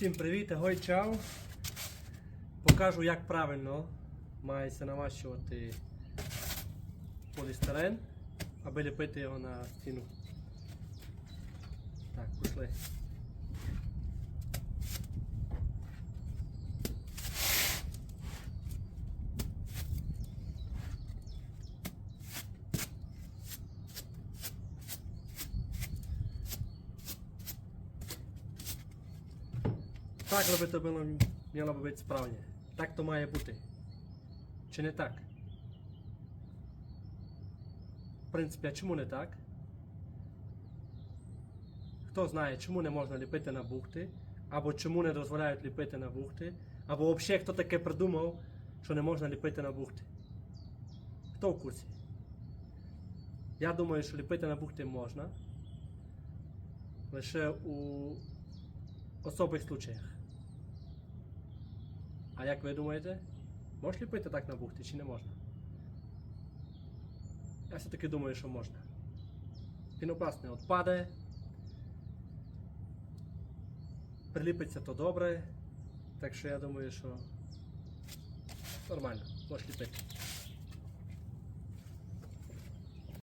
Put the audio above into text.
Усім привіт, гой чао. Покажу, як правильно мається намащувати полістирен, аби ліпити його на стіну. Так, пішли. Так робити було, мало би бути справді. Так то має бути. Чи не так? В принципі, а чому не так? Хто знає, чому не можна ліпити на бухти, або чому не дозволяють ліпити на бухти, або взагалі хто таке придумав, що не можна ліпити на бухти? Хто в курсі? Я думаю, що ліпити на бухти можна. Лише у особих случаях. А як ви думаєте, можеш ліпити так на бухті чи не можна? Я все-таки думаю, що можна. Пінопласт не відпаде. Приліпиться то добре. Так що я думаю, що нормально, можна ліпити.